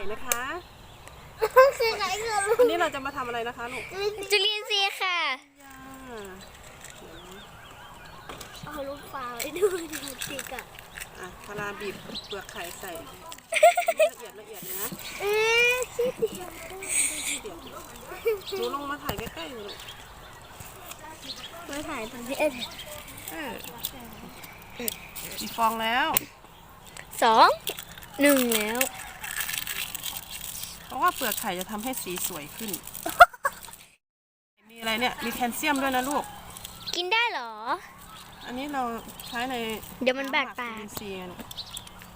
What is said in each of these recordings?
ข่นะคะคือไข่เงือกวันนี้เราจะมาทำอะไรนะคะลูกจุลินทรีย์ค่ะย่าเอาลูกปลาไว้ด้วยดูสิกะอะพาราบีบเปลือกไข่ใส่ ละเอียดละเอียดนะเอ๊ะคิดเดียวเดี๋ยวหนูลงมาถ่ายใกล้ๆเลยลูกมาถ่ายตรงนี้เอ๊ะเออมีฟองแล้วสองหนึ่งแล้วเพ ราะว่าเปลือกไข่จะทำให้สีสวยขึ้น มีอะไรเนี่ย มีแคลเซียมด้วยนะลูก กินได้เหรอ อันนี้เราใช้ในเดี๋ยวมันบาดปากน้ำหมัจุลินทรีย์กัน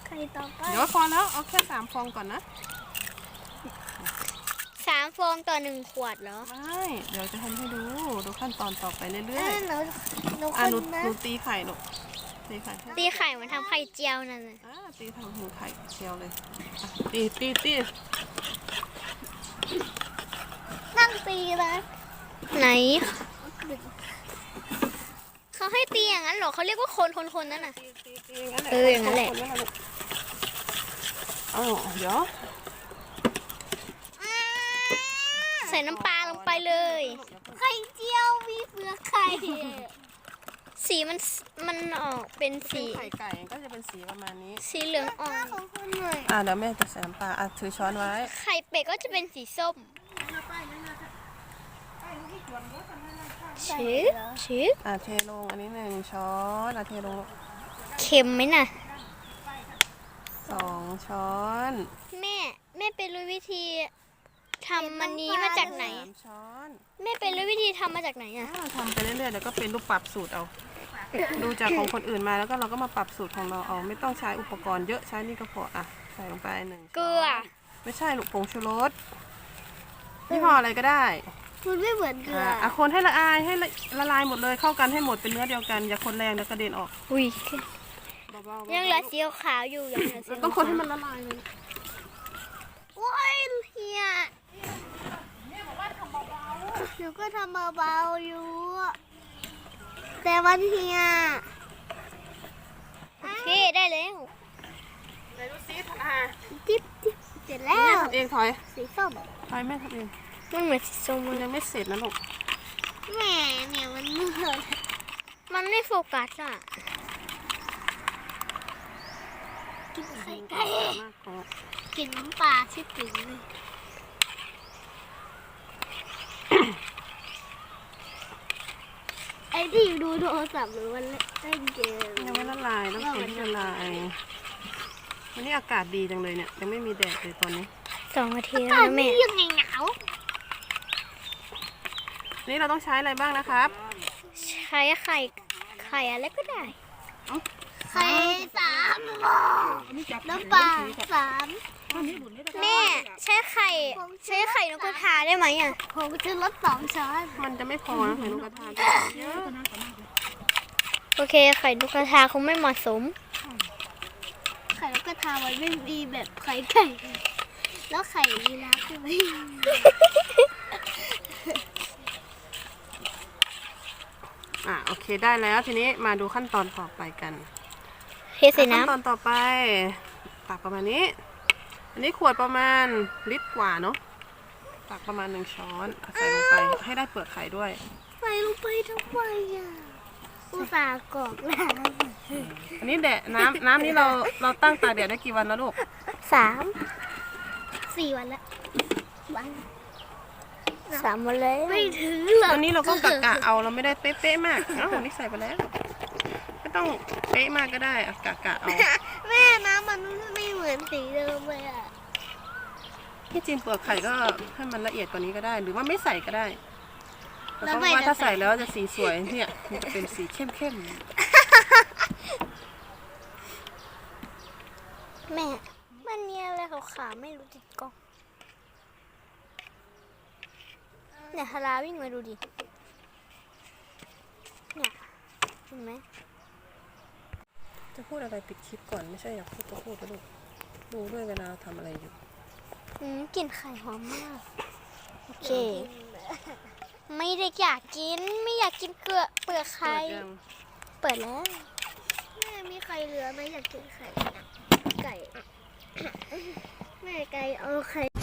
ไข่ต่อไปเดี๋ยวพอแล้ว เอาแค่สามฟองก่อนนะสามฟองต่อหนึ่งขวดเหรอ ไม่ เดี๋ยวจะทำให้ดู ดูขั้นตอนต่อไปเรื่เออยอหนูหนูๆคอะนหนูนะหนูตีไข่ลูกตีไข่ให้ตีไข่เหมันทำไข่เจียวนั่นน่ะอ่าตีทำหูไข่เชียวเลยอะตีตีตีนั่ง ตีนะไหน เขาให้ตีอย่างนั้นเหรอเขาเรียกว่าคนคนคนนั่นน่ะตีตีตีอย่างนั้นแหละเอออย่างนั้นแหละคนๆลูกเอาเดี๋ยวใส่น้ำปลาลงไปเลยไข่เจียวมีเปลือกไข่สีมันมันออกเป็นสีสีไข่ไก่ก็จะเป็นสีประมาณนี้ สีเหลืองอ่อหน้านของคนหน่อยอ่าเดี๋ยวแม่จะใส่น้ำปลาอะถือช้อนไว้ ไข่เป็ดก็จะเป็นสีส้ม ชิบชิบอะเทลงอันนี้หนึ่งช้อนอะเทลงเค็มไหมน่ะสองช้อน แม่แม่ไปรู้วิธีทำมันนี้มาจากไหน สามช้อนแม่ไปรู้วิธีทำมาจากไหนอะอ่าทำไปเรื่อยๆเดี๋ยวก็เป็นรูปปรับสูตรเอา ดูจากของคนอื่นมาแล้วก็เราก็มาปรับสูตรของเราเอาไม่ต้องใช้อุปกรณ์เยอะใช้นี่ก็พออะใส่ลงไปหนึ่งช้นเกลือ ไม่ใช่ลูกผงชูรสยี่ห้ออะไรก็ได้ มันไม่เหมือนเกลืออะอะคนให้ละอายให้ละละลายหมดเลยเข้ากันให้หมดเป็นเนื้อเดียวกันอย่าคนแรงเดี๋ยวกระเด็นออกอุ้ยเบาๆยังเหลือสีขาวอยู่ยังเหลือสีต้องคนให้มันละลายเลยโอ้ยเฮียหนูก็ทำเบาๆอยู่ แต่วันเฮียโอเคได้แล้วไหนดูซิอะจิ๊บจิ๊บเสร็จแล้แม่วทำเองถอยสีส้มถอยแม่ทำเอง มันเหมือนสีส้มมันเลยยังไม่เสร็จนะลูกแหม่เนี่ยมันมืดมันไม่โฟกัสอะกินไข่ไก่มากของกินน้ำปลาชิบถึงเลยไอ้ที่ดูโทรศัพท์หรือวันเล่นเกมยังไม่ละลายต้องคนให้ละลายวันนี้อากาศดีจังเลยเนี่ยยังไม่มีแดดเลยตอนนี้สองนาทีตแล้อวนนะแม่นี้ยังไงหนาว นี่เราต้องใช้อะไรบ้างนะครับใช้ไข่ไข่อะไรก็ได้ไข่สามฟองน้ำปลาสามแม่ใช้ไข่ใช้ไข่นกกระทาได้ไหมอะผมจะลดสองช้อนมันจะไม่พอนะไข่นกกระทาเยอะโอเคไข่นกกระทาคงไม่เหมาะสม ไข่นกกระทามันไม่มีแบบไข่ไก่แล้วไข่ยีราฟคือไม่มี อะโอ เคได้แล้วทีนี้มาดูขั้นตอนต่อไปกันเทใส่ขั้นตอนน้ำต่อไปตักประมาณนี้ อันนี้ขวดประมาณลิตรกว่าเนาะตักประมาณหนึ่งช้อนใส่ลงไปให้ได้เปลือกไข่ด้วยใส่ลงไปทำไมอะอุตส่าห์กรอกแล้วอันนี้แดดน้ำน้ำนี้เราเราตั้งตากแดดได้กี่วันแล้วลูกสามสี่วันละวัน สามหมดเลยไม่ถึงหรอกตอนนี้เราก็กะกะเอาเราไม่ได้เป๊ะๆมากเอ้านี่ใส่ไปแล้วไม่ต้องเป๊ะมากก็ได้อะกะกะเอาแม่น้ำมันไม่เหมือนสีเดิมเลยอะที่จริงเปลือกไข่ก็ให้มันละเอียดกว่านี้ก็ได้ หรือว่าไม่ใส่ก็ได้แต่แล้วเพไม่ราะว่าจะถ้าใส่ใส่แล้วจะสีสวยเนี่ยมันจะเป็นสีเข้มแม่มันมีอะไรขาวๆไม่รู้ติดกล้อง เนี่ยฮาราวิ่งมาดูดิ เนี่ยเห็นไหมๆจะพูดอะไรปิดคลิปก่อนไม่ใช่อยากพูดก็พูดไปลูกดูด้วยเวลาทำอะไรอยู่ อืมกลิ่นไข่หอมมาก โอเค ไม่ได้อยากกิน ไม่อยากกินเกลือเปลือกไข่ เปิดยังเปิดแล้ว แม่มีไข่เหลือไหมอยากกินไข่ไก่ แม่ไก่ไก่เอาไข่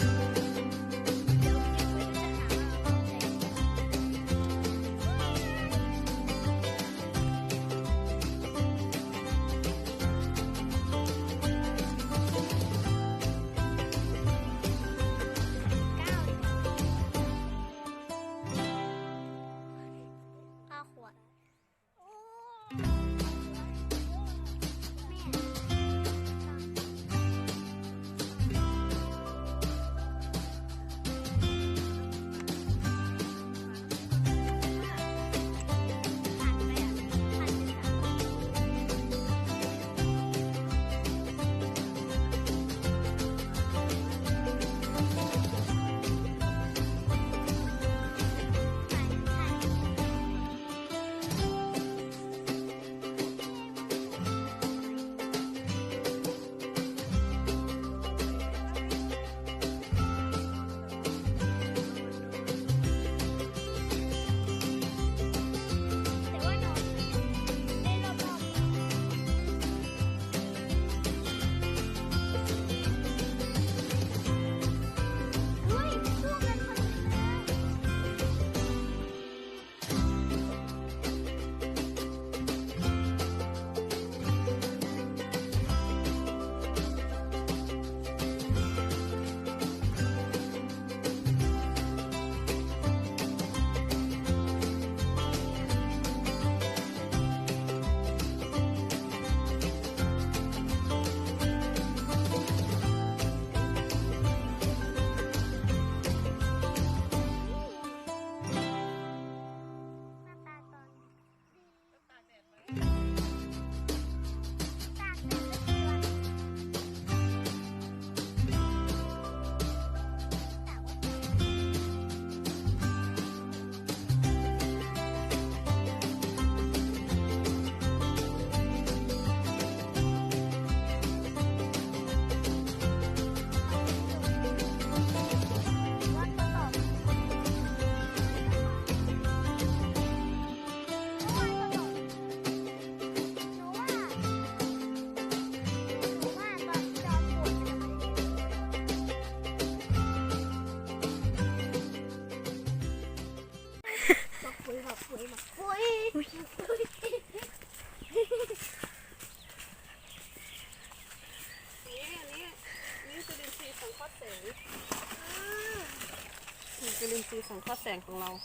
เรา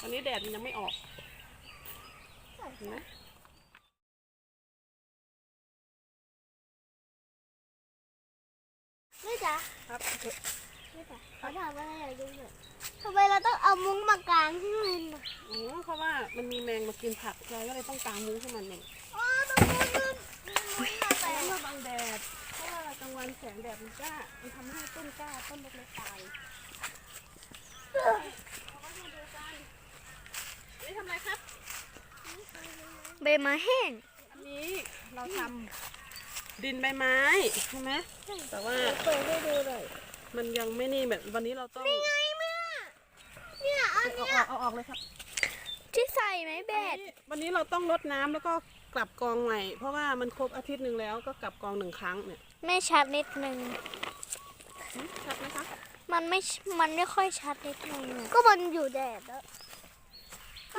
ตอนนี้แดดมันยังไม่ออกเห็นไหมแม่จ๋าครับแม่จ๋าเขาถามอะไรอยากรู้เลยทำไมเราต้องเอามุ้งมากางที่มันน่ะอ๋อเพราะว่ามันมีแมงมากินผักเราก็เลยต้องกางมุ้งให้มันเองอ๋อตรงนู้นนู่นมุ้งมาแปแต่ะเมื่อบังแดด เพราะว่ากลางวันแสงแดดมันกล้า มันทำให้ต้นกล้าต้นเล็กๆตายเอาไว้มาดูกั นนี่ทำอะไรครับ ใบไม้แห้ง อันนี้เราทำดินใบไม้ใช่ไหมแต่ว่าเปิดให้ดูหน่อยมันยังไม่นี่แบบวันนี้เราต้องไงแม่เนี่ยอันเอาเนี้อยอกเอาออกเลยครับ ที่ใส่ไหมแบวันดนี้วันนี้เราต้องรดน้ำแล้วก็กลับกองใหม่ เพราะว่ามันครบอาทิตย์หนึ่งแล้วก็กลับกองหนึ่งครั้งเนี่ยแม่ชัดนิดนึงหึชัดไหมคะ มันไม่ มันไม่ค่อยชัดนิดนึงอะก็มันอยู่แดดแล้ว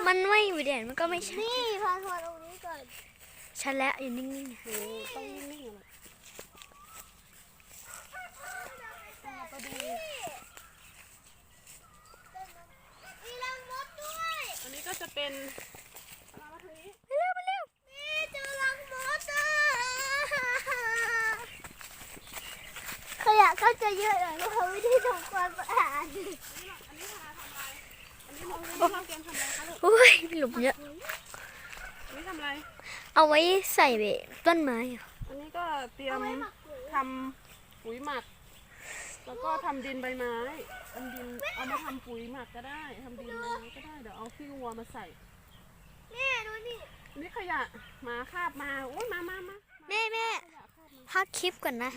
มันไม่อยู่แดดมันก็ไม่ชัดนี่พาทัวร์ตรงนี้ก่อนชัดแล้วอยู่นิ่งๆโอ้ต้องนิ่งๆเลยต้องมาดูมีรังมดด้วยอันนี้ก็จะเป็นเอามาทางนี้ เร็วมาเร็ว แม่เจอรังมดอะขยะก็จะ เยอะหน่อยเพราะเขาไม่ได้ทำความสะอาดอันนี้ทำอะไรอันนี้มันนี้น้องเกมทำอะไรคะลูกโอ้ยหลุมเยอะ อันนี้ทำอะไร เอาไว้ใส่เบต้นไม้อะอันนี้ก็เตรียมทำปุ๋ยหมัก แล้วก็ทำดินใบไม้ทำดินเอามาทำปุ๋ยหมักก็ได้ทำดินใบไม้ก็ได้ เดี๋ยวเอาขี้วัวมาใส่ แม่ดูนี่อันนี้ขยะหมาคาบมา โอ้ยมามามาแม่แม่ขยะคาบมา พักคลิปก่อนนะ